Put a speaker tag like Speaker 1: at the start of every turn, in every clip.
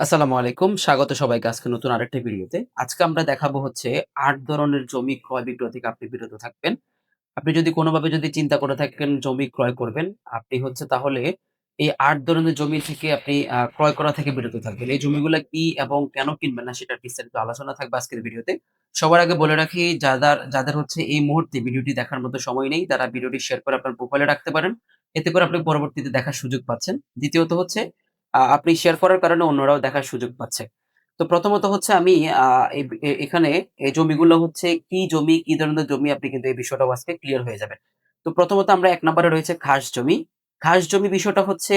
Speaker 1: আসসালামু আলাইকুম, স্বাগত সবাইকে আজকে নতুন আরেকটা ভিডিওতে। আজকে আমরা দেখাবো হচ্ছে আট ধরনের জমি ক্রয় বিক্রয় থেকে আপনি বিরত থাকবেন। আপনি যদি কোনোভাবে যদি চিন্তা করে থাকেন জমি ক্রয় করবেন, আপনি হচ্ছে তাহলে এই আট ধরনের জমি থেকে আপনি ক্রয় করা থেকে বিরত থাকবেন। এই জমিগুলো কি এবং কেন কিনবেন না সেটা বিস্তারিত আলোচনা থাকবে আজকের ভিডিওতে। সবার আগে বলে রাখি, যাদের যাদের হচ্ছে এই মুহূর্তে ভিডিওটি দেখার মতো সময় নেই, তারা ভিডিওটি শেয়ার করে আপনার প্রোফাইলে রাখতে পারেন। এতে করে আপনি পরবর্তীতে দেখার সুযোগ পাচ্ছেন। দ্বিতীয়ত হচ্ছে আপনি শেয়ার করার কারণে অন্যরাও দেখার সুযোগ পাচ্ছে। তো প্রথমত হচ্ছে আমি এখানে এই জমিগুলো হচ্ছে কি জমি, কি ধরনের জমি আপনি কিন্তু এই বিষয়টাও আজকে ক্লিয়ার হয়ে যাবে। তো প্রথমত আমরা এক নম্বরে রয়েছে খাস জমি। খাস জমি বিষয়টা হচ্ছে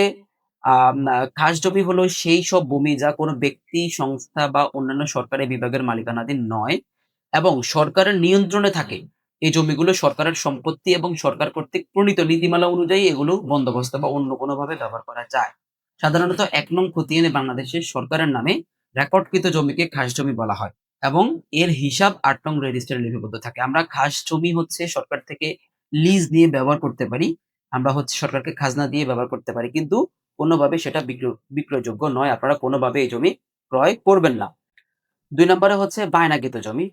Speaker 1: খাস জমি হলো সেই সব ভূমি যা কোনো ব্যক্তি, সংস্থা বা অন্যান্য সরকারি বিভাগের মালিকানাধীন নয় এবং সরকারের নিয়ন্ত্রণে থাকে। এই জমিগুলো সরকারের সম্পত্তি এবং সরকার কর্তৃক প্রণীত নীতিমালা অনুযায়ী এগুলো বন্দোবস্ত বা অন্য কোনোভাবে ব্যবহার করা যায়। সাধারণত এক নং খতিয়ানে বাংলাদেশের সরকারের নামে রেকর্ডকৃত জমিকে খাস জমি বলা হয় এবং এর হিসাব ৮ নং রেজিস্টারে লিপিবদ্ধ থাকে। আমরা খাস জমি হচ্ছে সরকার থেকে লিজ নিয়ে ব্যবহার করতে পারি। আমরা হচ্ছে সরকারকে খাজনা দিয়ে ব্যবহার করতে পারি। কিন্তু কোনোভাবে সেটা বিক্র, বিক্রয়যোগ্য নয়। আপনারা কোনোভাবে এই জমি ক্রয় করবেন না। দুই নম্বরে হচ্ছে বায়নাকৃত জমি।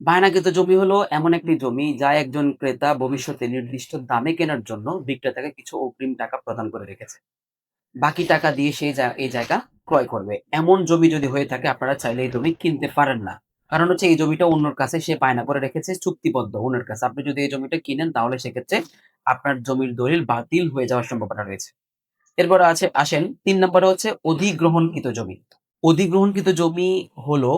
Speaker 1: বায়নাকৃত জমি হলো এমন একটি জমি যা একজন ক্রেতা ভবিষ্যতে নির্দিষ্ট দামে কেনার জন্য বিক্রেতাকে কিছু অগ্রিম টাকা প্রদান করে রেখেছে। বাকি টাকা দিয়ে সেই এই জায়গা ক্রয় করবে। এমন জমি যদি হয়ে থাকে, আপনারা চাইলে এই জমি কিনতে পারেন না। কারণ হচ্ছে, এই জমিটা অন্যর কাছে সে বায়না করে রেখেছে, চুক্তিবদ্ধ অন্যের কাছে। আপনি যদি এই জমিটা কিনেন, তাহলে সেক্ষেত্রে আপনার জমির দলিল বাতিল হয়ে যাওয়ার সম্ভাবনা রয়েছে। এরপরে আছে, আসেন, তিন নম্বরে হচ্ছে, অধিগ্রহণকৃত জমি। অধিগ্রহণকৃত জমি হলো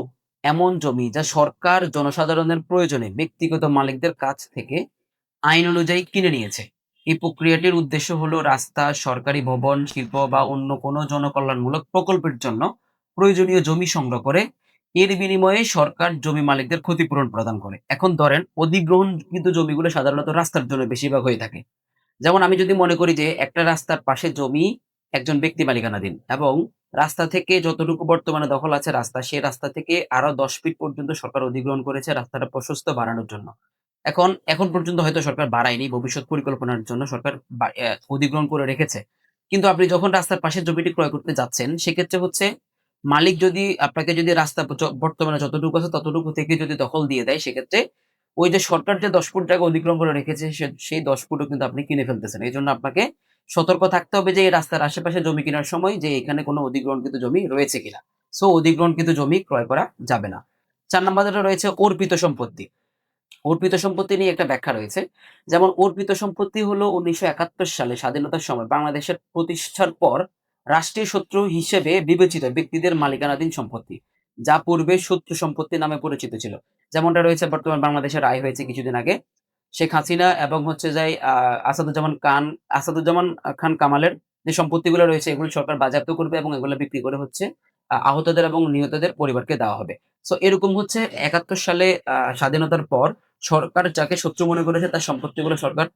Speaker 1: এমন জমি যা সরকার জনসাধারণের প্রয়োজনে ব্যক্তিগত মালিকদের কাছ থেকে আইন অনুযায়ী কিনে নিয়েছে। এই প্রক্রিয়াটির উদ্দেশ্য হলো রাস্তা, সরকারি ভবন, শিল্প বা অন্য কোনো জনকল্যাণমূলক প্রকল্পের জন্য প্রয়োজনীয় জমি সংগ্রহ করে এর বিনিময়ে সরকার জমি মালিকদের ক্ষতিপূরণ প্রদান করে। এখন ধরেন অধিগ্রহণকৃত জমিগুলো সাধারণত রাস্তার জন্য বেশিরভাগ হয়ে থাকে। যেমন আমি যদি মনে করি যে একটা রাস্তার পাশে জমি একজন ব্যক্তি মালিকানাধীন এবং রাস্তা থেকে যতটুকু বর্তমানে দখল আছে রাস্তা, সেই রাস্তা থেকে আরও ১০ ফিট পর্যন্ত সরকার অধিগ্রহণ করেছে রাস্তাটা প্রশস্ত বাড়ানোর জন্য। এখন এখন পর্যন্ত হয়তো সরকার বাড়ায়নি। ভবিষ্যৎ পরিকল্পনার জন্য সরকার অধিগ্রহণ করে রেখেছে। কিন্তু আপনি যখন রাস্তার পাশে জমিটি ক্রয় করতে যাচ্ছেন, সেক্ষেত্রে হচ্ছে মালিক যদি আপনাকে যদি রাস্তা বর্তমানে যতটুকু আছে ততটুকু থেকে যদি দখল দিয়ে দেয়, সেক্ষেত্রে ওই যে সরকার যে ১০ ফুট জায়গা অধিগ্রহণ করে রেখেছে, সেই 10 ফুটও কিন্তু আপনি কিনে ফেলতেছেন। এই জন্য আপনাকে সতর্ক থাকতে হবে যে এই রাস্তার আশেপাশে জমি কেনার সময় যে এখানে কোনো অধিগ্রহণকৃত জমি রয়েছে কিনা। সো অধিগ্রহণকৃত জমি ক্রয় করা যাবে না। ৪ নম্বরে রয়েছে অর্পিত সম্পত্তি। অর্পিত সম্পত্তি নিয়ে একটা ব্যাখ্যা রয়েছে। যেমন, অর্পিত সম্পত্তি হলো ১৯৭১ সালে স্বাধীনতার সময় বাংলাদেশের প্রতিষ্ঠার পর রাষ্ট্রীয় শত্রু হিসেবে বিবেচিত ব্যক্তিদের মালিকানাধীন সম্পত্তি। যা পূর্বে শত্রু সম্পত্তি নামে পরিচিত ছিল। যেমনটা রয়েছে বর্তমান বাংলাদেশের রায় হয়েছে কিছুদিন আগে। শেখ হাসিনা এবং হচ্ছে যাই আসাদুজ্জামান খান আসাদুজ্জামান খান কামালের যে সম্পত্তিগুলো রয়েছে, এগুলো সরকার বাজেয়াপ্ত করবে এবং এগুলো বিক্রি করে হচ্ছে আহতদের এবং নিহতদের পরিবারকে দেওয়া হবে। সো এরকম হচ্ছে ৭১ সালে স্বাধীনতার পর সরকার যাকে শত্রু মনে করেছে তার সম্পত্তিগুলো সরকার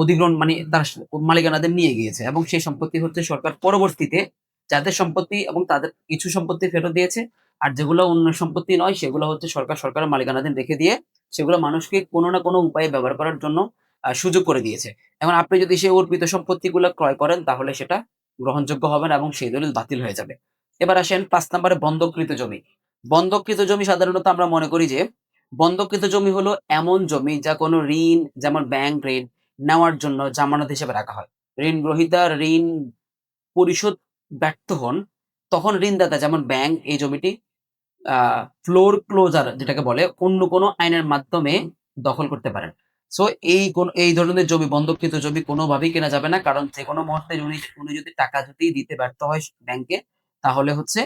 Speaker 1: অধিগ্রহণ মানে তার মালিকানাদের নিয়ে গিয়েছে এবং সেই সম্পত্তি হচ্ছে সরকার পরবর্তীতে যাদের সম্পত্তি এবং তাদের কিছু সম্পত্তি ফেরত দিয়েছে। আর যেগুলো অন্য সম্পত্তি নয় সেগুলো হচ্ছে সরকার সরকারের মালিকানাধীন রেখে দিয়ে সেগুলো মানুষকে কোনো না কোনো উপায়ে ব্যবহার করার জন্য সুযোগ করে দিয়েছে। এখন আপনি যদি সেই অর্পিত সম্পত্তিগুলো ক্রয় করেন তাহলে সেটা গ্রহণযোগ্য হবে না এবং সেই দলিল বাতিল হয়ে যাবে। এবার আসেন পাঁচ নম্বরে বন্ধকৃত জমি। বন্ধককৃত জমি সাধারণত আমরা মনে করি যে বন্ধককৃত জমি হলো এমন জমি যা কোনো ঋণ যেমন ব্যাংক ঋণ নেওয়ার জন্য জামানত হিসেবে রাখা হয়। ঋণ গ্রহীতা ঋণ পরিশোধ ব্যর্থ হন, তখন ঋণদাতা যেমন ব্যাংক এই জমিটি ফ্লোর ক্লোজার যেটাকে বলে অন্য কোনো আইনের মাধ্যমে দখল করতে পারেন। সো এই কোন এই ধরনের জমি বন্ধককৃত জমি কোনোভাবেই কেনা যাবে না। কারণ যেকোনো মুহূর্তে উনি উনি যদি টাকা যদি দিতে ব্যর্থ হয় ব্যাংকে তাহলে হচ্ছে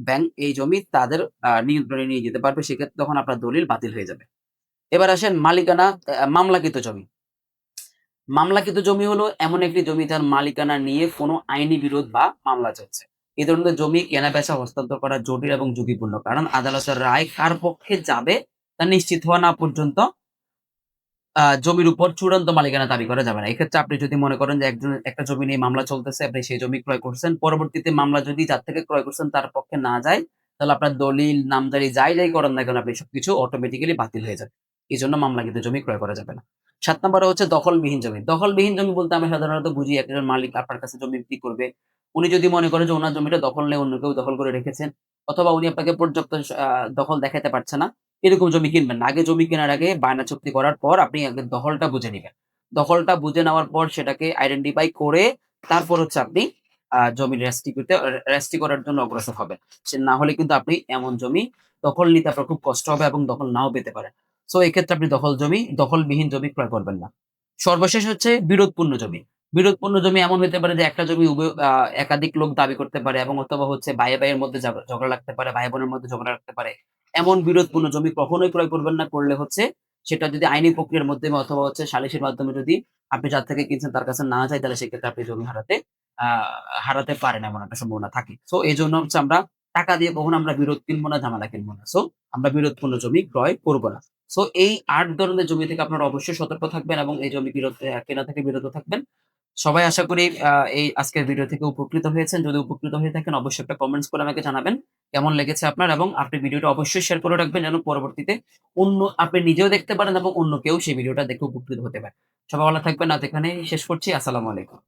Speaker 1: ব্যাংক এই জমি তাদের নিয়ন্ত্রণে নিয়ে যেতে পারবে। সেক্ষেত্রে তখন আপনার দলিল বাতিল হয়ে যাবে। এবার আসেন মালিকানা মামলাকৃত জমি। মামলাকৃত জমি হলো এমন একটি জমি যার মালিকানা নিয়ে কোনো আইনি বিরোধ বা মামলা চলছে। এ ধরনের জমি কেনা-বেচা হস্তান্তর করা জটিল এবং ঝুঁকিপূর্ণ। কারণ আদালতের রায় কার পক্ষে যাবে তা নিশ্চিত হওয়া না পর্যন্ত জমির উপর চূড়ান্ত মালিকানা দাবি করা যাবে না। এক্ষেত্রে আপনি যদি মনে করেন যে একজন একটা জমি নিয়ে মামলা চলতেছে, আপনি সেই জমি ক্রয় করছেন। পরবর্তীতে মামলা যদি যার থেকে ক্রয় করছেন তার পক্ষে না যায়, তাহলে আপনার দলিল, নামজারি যাই, যাই করেন না কেন আপনি সবকিছু অটোমেটিক্যালি বাতিল হয়ে যাবে। এই জন্য মামলা কিন্তু জমি ক্রয় করা যাবে না। সাত নম্বরে হচ্ছে দখলবিহীন জমি। দখলবিহীন জমি বলতে আমরা সাধারণত বুঝি একজন মালিক আপনার কাছে জমি বিক্রি করবে। উনি যদি মনে করেন যে ওনার জমিটা দখল নেই অন্য কেউ দখল করে রেখেছেন, অথবা উনি আপনাকে পর্যাপ্ত দখল দেখাতে পারছে না। এরকম জমি কিনবেন আগে জমি কেনার আগে বায়না চুক্তি করার পর আপনি আগে দখলটা বুঝে নেবেন দখলটা বুঝে নেওয়ার পর সেটাকে আইডেন্টিফাই করে তারপর হচ্ছে আপনি জমি রেস্ট্রি করতে রে রেস্ট্রি করার জন্য অগ্রসর হবেন। সে না হলে কিন্তু আপনি এমন জমি দখল নিতে আপনার খুব কষ্ট হবে এবং দখল নাও পেতে পারেন। সো এক্ষেত্রে আপনি দখল জমি, দখলবিহীন জমি ক্রয় করবেন না। সর্বশেষ হচ্ছে বিরোধপূর্ণ জমি। বিরোধপূর্ণ জমি এমন হতে পারে যে একটা জমি একাধিক লোক দাবি করতে পারে এবং অথবা হচ্ছে ভাইয়ে, ভাইয়ের মধ্যে ঝগড়া লাগতে পারে, ভাই-বোনের মধ্যে ঝগড়া লাগতে পারে। এমন বিরোধপূর্ণ জমি কখনোই ক্রয় করবেন না। করলে হচ্ছে সেটা যদি আইনি প্রক্রিয়ার মাধ্যমে অথবা হচ্ছে সালিসের মাধ্যমে যদি আপনি যার থেকে কিনছেন তার কাছে না যায় তাহলে সেক্ষেত্রে আপনি জমি হারাতে আ হারাতে পারেন এমন একটা সম্ভাবনা থাকে। সো এই জন্য হচ্ছে আমরা টাকা দিয়ে কখনো আমরা বিরোধ কিনবো না, ঝামেলা কিনবো না। সো আমরা বিরোধপূর্ণ জমি ক্রয় করব না। সো এই আট ধরনের জমি থেকে আপনারা অবশ্যই সতর্ক থাকবেন এবং এই জমি বিরত কেনা থেকে বিরত থাকবেন। সবাই আশা করি এই আজকের ভিডিও থেকে উপকৃত হয়েছেন। যদি উপকৃত হয়ে থাকেন, অবশ্যই একটা কমেন্টস করে আমাকে জানাবেন। কেমন লেগেছে আপনার এবং আপনি ভিডিওটা অবশ্যই শেয়ার করে রাখবেন যেন পরবর্তীতে অন্য, আপনি নিজেও দেখতে পারেন এবং অন্য কেউ সেই ভিডিওটা দেখে উপকৃত হতে পারে। সবাই ভালো থাকবেন। আজ এখানেই শেষ করছি। আসসালামু আলাইকুম।